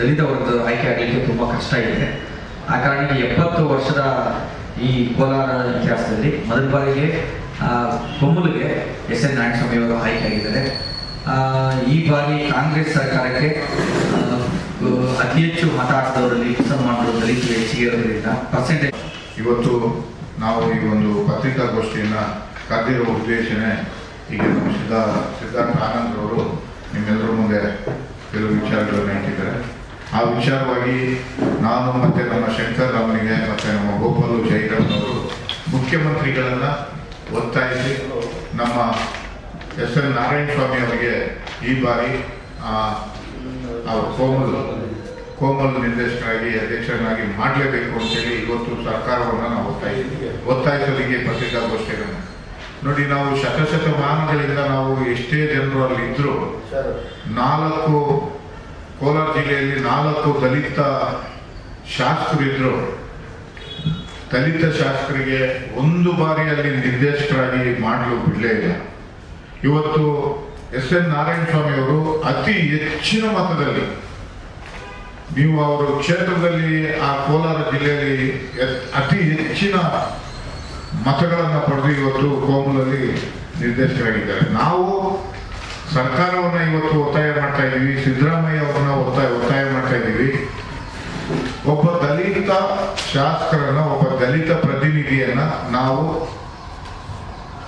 ದಲಿತ ವರ್ಗದ ಆಯ್ಕೆ ಆಗಲಿಕ್ಕೆ ತುಂಬ ಕಷ್ಟ ಇದೆ. ಆ ಕಾರಣಕ್ಕೆ ಎಪ್ಪತ್ತು ವರ್ಷದ ಈ ಕೋಲಾರ ಇತಿಹಾಸದಲ್ಲಿ ಮೊದಲ ಬಾರಿಗೆ ಕೊಮ್ಮುಲಿಗೆ ಎಸ್ ಎನ್ ನಾರಾಯಣಸ್ವಾಮಿ ಅವರು ಆಯ್ಕೆ ಆಗಿದ್ದಾರೆ. ಈ ಬಾರಿ ಕಾಂಗ್ರೆಸ್ ಸರ್ಕಾರಕ್ಕೆ ಅತಿ ಹೆಚ್ಚು ಮತ ಹಾಕಿದವರಲ್ಲಿ ಮುಸಲ್ಮಾನರು ದಲಿತರು ಹೆಚ್ಚಿಗೆ ಇರೋದ್ರಿಂದ ಪರ್ಸೆಂಟೇಜ್ ಇವತ್ತು ನಾವು ಈ ಒಂದು ಪತ್ರಿಕಾಗೋಷ್ಠಿಯನ್ನು ಕರೆದಿರುವ ಉದ್ದೇಶನೇ ಈಗ ನಮ್ಮ ಸಿದ್ಧಾ ಸಿದ್ಧಾರ್ಥ ಆನಂದ್ರವರು ನಿಮ್ಮೆಲ್ಲರ ಮುಂದೆ ಕೆಲವು ವಿಚಾರಗಳನ್ನು ಇಟ್ಟಿದ್ದಾರೆ. ಆ ವಿಚಾರವಾಗಿ ನಾನು ಮತ್ತೆ ನಮ್ಮ ಶಂಕರ್ ರಾಮನಿಗೆ ಮತ್ತು ನಮ್ಮ ಗೋಪಾಲು ಜೈರಾಮ್ನವರು ಮುಖ್ಯಮಂತ್ರಿಗಳನ್ನು ಒತ್ತಾಯಿಸಿ ನಮ್ಮ ಎಸ್ ಎನ್ ನಾರಾಯಣ ಸ್ವಾಮಿ ಅವರಿಗೆ ಈ ಬಾರಿ ಅವ್ರ ಕೋಮಲ್ ಕೋಮಲ್ ನಿರ್ದೇಶಕರಾಗಿ, ಅಧ್ಯಕ್ಷರನ್ನಾಗಿ ಮಾಡಲೇಬೇಕು ಅಂತೇಳಿ ಇವತ್ತು ಸರ್ಕಾರವನ್ನು ನಾವು ಒತ್ತಾಯಿಸಿದ್ದೀವಿ ಒತ್ತಾಯಿಸಲಿಕ್ಕೆ ಪತ್ರಿಕಾಗೋಷ್ಠಿಗಳನ್ನು ನೋಡಿ, ನಾವು ಶತಶತಮಾನಗಳಿಂದ ನಾವು ಎಷ್ಟೇ ಜನರು ಅಲ್ಲಿ ಇದ್ದರೂ ನಾಲ್ಕು ಕೋಲಾರ ಜಿಲ್ಲೆಯಲ್ಲಿ ನಾಲ್ಕು ದಲಿತ ಶಾಸಕರಿದ್ರು. ದಲಿತ ಶಾಸಕರಿಗೆ ಒಂದು ಬಾರಿ ಅಲ್ಲಿ ನಿರ್ದೇಶಕರಾಗಿ ಮಾಡಲು ಬಿಡಲೇ ಇಲ್ಲ. ಇವತ್ತು ಎಸ್ ಎನ್ ನಾರಾಯಣ ಸ್ವಾಮಿ ಅವರು ಅತಿ ಹೆಚ್ಚಿನ ಮತದಲ್ಲಿ ನೀವು ಅವರ ಕ್ಷೇತ್ರದಲ್ಲಿ ಆ ಕೋಲಾರ ಜಿಲ್ಲೆಯಲ್ಲಿ ಅತಿ ಹೆಚ್ಚಿನ ಮತಗಳನ್ನು ಪಡೆದು ಇವತ್ತು ಕೋಮಲಲ್ಲಿ ನಿರ್ದೇಶಕರಾಗಿದ್ದಾರೆ. ನಾವು ಸರ್ಕಾರವನ್ನ ಇವತ್ತು ಒತ್ತಾಯ ಮಾಡ್ತಾ ಇದ್ದೀವಿ, ಸಿದ್ದರಾಮಯ್ಯ ಅವ್ರನ್ನ ಒತ್ತಾಯ ಒತ್ತಾಯ ಮಾಡ್ತಾ ಇದ್ದೀವಿ. ಒಬ್ಬ ದಲಿತ ಶಾಸಕರನ್ನ, ಒಬ್ಬ ದಲಿತ ಪ್ರತಿನಿಧಿಯನ್ನ ನಾವು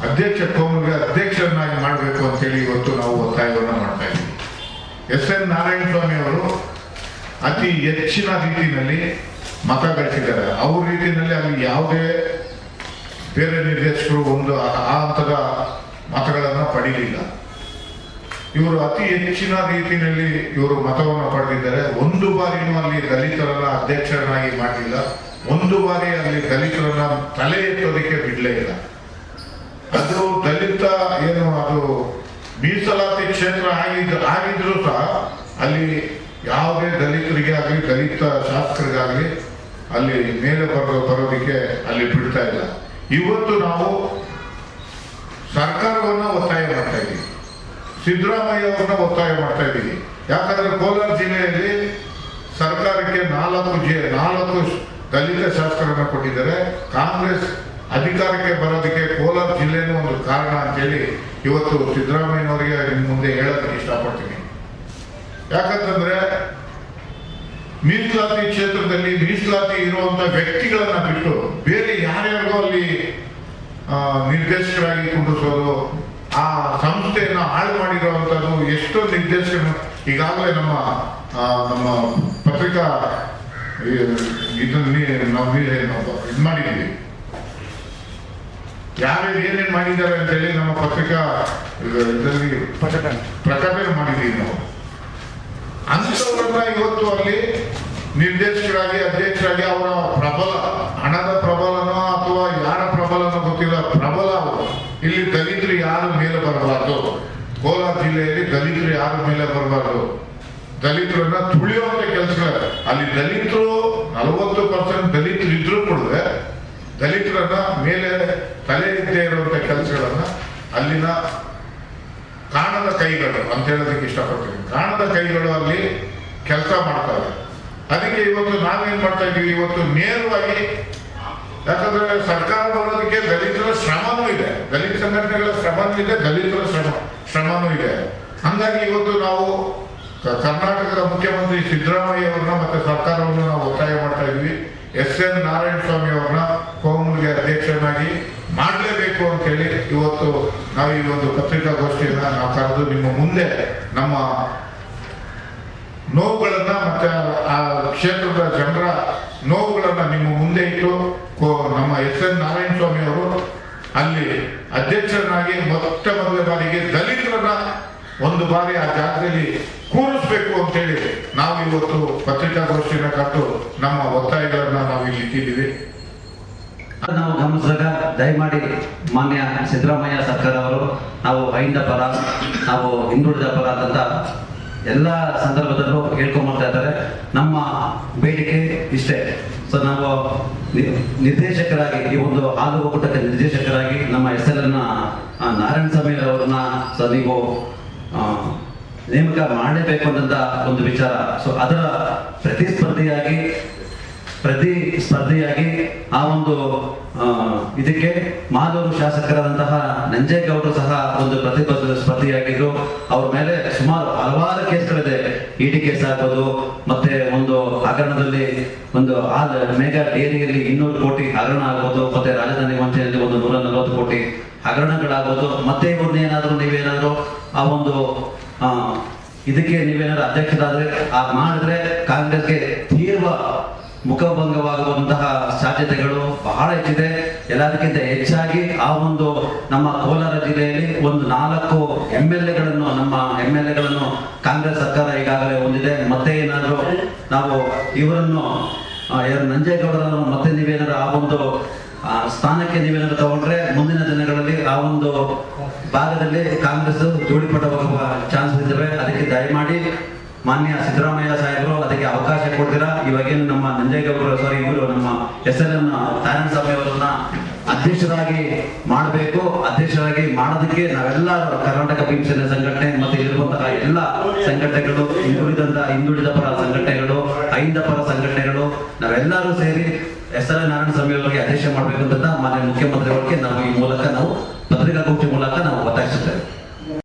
ಅಧ್ಯಕ್ಷ ಕೋಮಲ್ಗೆ ಅಧ್ಯಕ್ಷರನ್ನಾಗಿ ಮಾಡಬೇಕು ಅಂತೇಳಿ ಇವತ್ತು ನಾವು ಒತ್ತಾಯವನ್ನು ಮಾಡ್ತಾ ಇದ್ದೀವಿ. ಎಸ್ ಎನ್ ನಾರಾಯಣಸ್ವಾಮಿ ಅವರು ಅತಿ ಹೆಚ್ಚಿನ ರೀತಿಯಲ್ಲಿ ಮತ ಗಳಿಸಿದ್ದಾರೆ. ಅವ್ರ ರೀತಿಯಲ್ಲಿ ಅಲ್ಲಿ ಯಾವುದೇ ಬೇರೆ ನಿರ್ದೇಶಕರು ಒಂದು ಆ ಹಂತದ ಮತಗಳನ್ನು ಪಡೀಲಿಲ್ಲ. ಇವರು ಅತಿ ಹೆಚ್ಚಿನ ರೀತಿಯಲ್ಲಿ ಇವರು ಮತವನ್ನು ಪಡೆದಿದ್ದಾರೆ. ಒಂದು ಬಾರಿನೂ ಅಲ್ಲಿ ದಲಿತರನ್ನ ಅಧ್ಯಕ್ಷರನ್ನಾಗಿ ಮಾಡಲಿಲ್ಲ. ಒಂದು ಬಾರಿ ಅಲ್ಲಿ ದಲಿತರನ್ನ ತಲೆ ಎತ್ತೋದಕ್ಕೆ ಬಿಡಲೇ ಇಲ್ಲ. ಅದು ದಲಿತ ಏನು, ಅದು ಮೀಸಲಾತಿ ಕ್ಷೇತ್ರ ಆಗಿದ್ದು ಆಗಿದ್ರು ಸಹ ಅಲ್ಲಿ ಯಾವುದೇ ದಲಿತರಿಗೆ ಆಗಲಿ, ದಲಿತ ಶಾಸಕರಿಗಾಗಲಿ ಅಲ್ಲಿ ಮೇಲೆ ಬರೋ, ಬರೋದಕ್ಕೆ ಅಲ್ಲಿ ಬಿಡ್ತಾ ಇಲ್ಲ. ಇವತ್ತು ನಾವು ಸರ್ಕಾರವನ್ನು ಒತ್ತಾಯ ಸಿದ್ದರಾಮಯ್ಯ ಅವ್ರನ್ನ ಒತ್ತಾಯ ಮಾಡ್ತಾ ಇದ್ದೀವಿ ಯಾಕಂದ್ರೆ ಕೋಲಾರ ಜಿಲ್ಲೆಯಲ್ಲಿ ಸರ್ಕಾರಕ್ಕೆ ನಾಲ್ಕು ಜಿ, ನಾಲ್ಕು ದಲಿತ ಶಾಸಕರನ್ನು ಕೊಟ್ಟಿದ್ದಾರೆ. ಕಾಂಗ್ರೆಸ್ ಅಧಿಕಾರಕ್ಕೆ ಬರೋದಕ್ಕೆ ಕೋಲಾರ ಜಿಲ್ಲೆನೂ ಒಂದು ಕಾರಣ ಅಂತೇಳಿ ಇವತ್ತು ಸಿದ್ದರಾಮಯ್ಯನವರಿಗೆ ನಿಮ್ಮ ಮುಂದೆ ಹೇಳೋದಕ್ಕೆ ಇಷ್ಟಪಡ್ತೀನಿ. ಯಾಕಂತಂದ್ರೆ ಮೀಸಲಾತಿ ಕ್ಷೇತ್ರದಲ್ಲಿ ಮೀಸಲಾತಿ ಇರುವಂತ ವ್ಯಕ್ತಿಗಳನ್ನ ಬಿಟ್ಟು ಬೇರೆ ಯಾರ್ಯಾರಿಗೋ ಅಲ್ಲಿ ನಿರ್ದೇಶಕರಾಗಿ ಕುಂಡಿಸೋದು ಆ ಸಂಸ್ಥೆಯನ್ನ ಹಾಳು ಮಾಡಿರುವಂಥದ್ದು ಎಷ್ಟೋ ನಿರ್ದೇಶಕರು ಈಗಾಗಲೇ ನಮ್ಮ ನಮ್ಮ ಪತ್ರಿಕಾ ಇದನ್ನ ನಾವು ಇದು ಮಾಡಿದ್ದೀವಿ. ಯಾರು ಏನೇನು ಮಾಡಿದ್ದಾರೆ ಅಂತ ಹೇಳಿ ನಮ್ಮ ಪತ್ರಿಕಾ ಇದರಲ್ಲಿ ಪ್ರಕಟಣೆ ಮಾಡಿದ್ದೀವಿ ನಾವು. ಅಂಥವ್ರನ್ನ ಇವತ್ತು ಅಲ್ಲಿ ನಿರ್ದೇಶಕರಾಗಿ, ಅಧ್ಯಕ್ಷರಾಗಿ ಅವರ ಪ್ರಬಲ, ಹಣದ ಪ್ರಬಲನೋ ಅಥವಾ ಯಾರ ಪ್ರಬಲನೋ ಗೊತ್ತಿಲ್ಲ, ಪ್ರಬಲ ಇಲ್ಲಿ ಬರಬಾರ್ದು ಕೋಲಾರ ಜಿಲ್ಲೆಯಲ್ಲಿ ದಲಿತರು ಯಾರ ಮೇಲೆ ಬರಬಾರ್ದು? ದಲಿತರನ್ನ ತುಳಿಯುವಂತ ಕೆಲಸಗಳು. ಅಲ್ಲಿ ದಲಿತರು ನಲವತ್ತು ಪರ್ಸೆಂಟ್ ದಲಿತರು ಇದ್ರೂ ಕೂಡ ದಲಿತರನ್ನ ಮೇಲೆ ತಲೆ ಇದ್ದೇ ಇರುವಂತ ಕೆಲಸಗಳನ್ನ ಅಲ್ಲಿನ ಕಾಣದ ಕೈಗಳು ಅಂತ ಹೇಳೋದಕ್ಕೆ ಇಷ್ಟಪಡ್ತೀನಿ. ಕಾಣದ ಕೈಗಳು ಅಲ್ಲಿ ಕೆಲಸ ಮಾಡ್ತಾರೆ. ಅದಕ್ಕೆ ಇವತ್ತು ನಾವೇನ್ ಮಾಡ್ತಾ ಇದ್ದೀವಿ? ಇವತ್ತು ನೇರವಾಗಿ ಯಾಕಂದ್ರೆ ಸರ್ಕಾರ ಬರೋದಕ್ಕೆ ದಲಿತರ ಶ್ರಮನೂ ಇದೆ. ದಲಿತ ಸಂಘಟನೆಗಳ ಶ್ರಮನೂ ಇದೆ, ದಲಿತರ ಶ್ರಮನೂ ಇದೆ. ಹಂಗಾಗಿ ಇವತ್ತು ನಾವು ಕರ್ನಾಟಕದ ಮುಖ್ಯಮಂತ್ರಿ ಸಿದ್ದರಾಮಯ್ಯ ಅವ್ರನ್ನ ಮತ್ತೆ ಸರ್ಕಾರವನ್ನು ನಾವು ಒತ್ತಾಯ ಮಾಡ್ತಾ ಇದ್ವಿ. ಎಸ್ ಎನ್ ನಾರಾಯಣ ಸ್ವಾಮಿ ಅವ್ರನ್ನ ಕೋಮಲ್ಗೆ ಅಧ್ಯಕ್ಷರನ್ನಾಗಿ ಮಾಡಲೇಬೇಕು ಅಂತ ಹೇಳಿ ಇವತ್ತು ನಾವು ಈ ಒಂದು ಪತ್ರಿಕಾಗೋಷ್ಠಿಯನ್ನ ನಾವು ಕರೆದು ನಿಮ್ಮ ಮುಂದೆ ನಮ್ಮ ನೋವುಗಳನ್ನ ಮತ್ತೆ ಆ ಕ್ಷೇತ್ರದ ಜನರ ನೋವುಗಳನ್ನ ನಿಮ್ಮ ಮುಂದೆ ಇಟ್ಟು ನಮ್ಮ ಎಸ್ ಎನ್ ನಾರಾಯಣ ಸ್ವಾಮಿ ಅವರು ಅಲ್ಲಿ ಅಧ್ಯಕ್ಷರನ್ನಾಗಿ ಮೊಟ್ಟ ಮೊದಲ ಬಾರಿಗೆ ದಲಿತರನ್ನ ಒಂದು ಬಾರಿ ಆ ಜಾಗದಲ್ಲಿ ಕೂರಿಸ್ಬೇಕು ಅಂತೇಳಿ ನಾವು ಇವತ್ತು ಪತ್ರಿಕಾಗೋಷ್ಠಿನ ಕಟ್ಟು ನಮ್ಮ ಒತ್ತಾಯಗಳನ್ನ ನಾವು ಇಲ್ಲಿ ಇಟ್ಟಿದ್ದೀವಿ. ನಾವು ಗಮನಿಸಿದಾಗ ದಯಮಾಡಿ ಮಾನ್ಯ ಸಿದ್ದರಾಮಯ್ಯ ಸರ್ಕಾರ ಅವರು, ನಾವು ಐಂದ ಪರ, ನಾವು ಹಿಂದುಳಿದ ಪರ ಅಂತ ಎಲ್ಲ ಸಂದರ್ಭದಲ್ಲೂ ಹೇಳ್ಕೊಂಬರ್ತಾ ಇದ್ದಾರೆ. ನಮ್ಮ ಬೇಡಿಕೆ ಇಷ್ಟೇ. ಸೊ ನಾವು ನಿರ್ದೇಶಕರಾಗಿ, ಈ ಒಂದು ಹಾಲು ಒಕ್ಕೂಟಕ್ಕೆ ನಿರ್ದೇಶಕರಾಗಿ ನಮ್ಮ ಹೆಸರನ್ನ ನಾರಾಯಣ ಸ್ವಾಮಿ ಅವರನ್ನ ಸೊ ನೀವು ನೇಮಕ ಮಾಡಲೇಬೇಕು ಅನ್ನೋದ ಒಂದು ವಿಚಾರ. ಸೊ ಅದರ ಪ್ರತಿಸ್ಪರ್ಧಿಯಾಗಿ ಪ್ರತಿ ಸ್ಪರ್ಧೆಯಾಗಿ ಆ ಒಂದು ಇದಕ್ಕೆ ಮಾಲೂರು ಶಾಸಕರಾದಂತಹ ನಂಜೇಗೌಡರು ಸಹ ಒಂದು ಪ್ರತಿಬದ್ಧ ಸ್ಪರ್ಧಿಯಾಗಿದ್ರು ಅವ್ರ ಮೇಲೆ ಸುಮಾರು ಹಲವಾರು ಕೇಸ್ಗಳಿದೆ. ಇಡಿ ಕೇಸ್ ಆಗ್ಬೋದು, ಮತ್ತೆ ಹಗರಣದಲ್ಲಿ ಒಂದು ಹಾಲ್ ಮೇಗಾ ಡೇರಿಯಲ್ಲಿ ಇನ್ನೂರು ಕೋಟಿ ಹಗರಣ ಆಗ್ಬೋದು, ಮತ್ತೆ ರಾಜಧಾನಿ ವಂಚನೆಯಲ್ಲಿ ಒಂದು ನೂರ ನಲವತ್ತು ಕೋಟಿ ಹಗರಣಗಳಾಗ್ಬೋದು. ಮತ್ತೆ ಇವ್ರನ್ನ ಏನಾದರೂ ನೀವೇನಾದ್ರು ಆ ಒಂದು ಇದಕ್ಕೆ ನೀವೇನಾದ್ರು ಅಧ್ಯಕ್ಷರಾದ್ರೆ, ಆ ಮಾಡಿದ್ರೆ ಕಾಂಗ್ರೆಸ್ಗೆ ತೀವ್ರ ಮುಖಭಂಗವಾಗುವಂತಹ ಸಾಧ್ಯತೆಗಳು ಬಹಳ ಹೆಚ್ಚಿದೆ. ಎಲ್ಲದಕ್ಕಿಂತ ಹೆಚ್ಚಾಗಿ ಆ ಒಂದು ನಮ್ಮ ಕೋಲಾರ ಜಿಲ್ಲೆಯಲ್ಲಿ ಒಂದು ನಾಲ್ಕು ಎಂ ಎಲ್ ಎಗಳನ್ನು ನಮ್ಮ ಎಂ ಎಲ್ ಎಗಳನ್ನು ಕಾಂಗ್ರೆಸ್ ಸರ್ಕಾರ ಈಗಾಗಲೇ ಹೊಂದಿದೆ. ಮತ್ತೆ ಏನಾದರೂ ನಾವು ಇವರನ್ನು ಯಾರು ನಂಜೇಗೌಡರನ್ನು ಮತ್ತೆ ನೀವೇನಾದ್ರು ಆ ಒಂದು ಸ್ಥಾನಕ್ಕೆ ನೀವೇನಾದ್ರು ತಗೊಂಡ್ರೆ ಮುಂದಿನ ದಿನಗಳಲ್ಲಿ ಆ ಒಂದು ಭಾಗದಲ್ಲಿ ಕಾಂಗ್ರೆಸ್ ಜೋಡಿಪಟ್ಟ ಹೋಗುವ ಚಾನ್ಸ್ ಇದ್ದಾವೆ ಅದಕ್ಕೆ ದಯಮಾಡಿ ಮಾನ್ಯ ಸಿದ್ದರಾಮಯ್ಯ ಸಾಹೇಬರು, ಅದಕ್ಕೆ ಅವಕಾಶ ಕೊಡ್ತೀರಾ? ಇವಾಗೇನು ನಮ್ಮ ನಂಜೇಗೌಡರು ಸಾರಿ ಇವರು ನಮ್ಮ ಎಸ್ ಎಲ್ ಎಂ ಸ್ವಾಮಿ ಅವರನ್ನ ಅಧ್ಯಕ್ಷರಾಗಿ ಮಾಡಬೇಕು. ಅಧ್ಯಕ್ಷರಾಗಿ ಮಾಡೋದಕ್ಕೆ ನಾವೆಲ್ಲ ಕರ್ನಾಟಕ ಪಿಂಚಣಿ ಸಂಘಟನೆ ಮತ್ತೆ ಇರುವಂತಹ ಎಲ್ಲ ಸಂಘಟನೆಗಳು, ಹಿಂದುಳಿದಂತ ಹಿಂದುಳಿದ ಪರ ಸಂಘಟನೆಗಳು, ಐಂದ ಪರ ಸಂಘಟನೆಗಳು, ನಾವೆಲ್ಲರೂ ಸೇರಿ ಎಸ್ ಎಲ್ ನಾರಾಯಣ ಸ್ವಾಮಿ ಅವರಿಗೆ ಅಧ್ಯಕ್ಷ ಮಾಡಬೇಕು ಅಂತ ಮಾನ್ಯ ಮುಖ್ಯಮಂತ್ರಿಗಳಿಗೆ ನಾವು ಈ ಮೂಲಕ ನಾವು ಪತ್ರಿಕಾಗೋಷ್ಠಿ ಮೂಲಕ ನಾವು ಒತ್ತಾಯಿಸುತ್ತೇವೆ.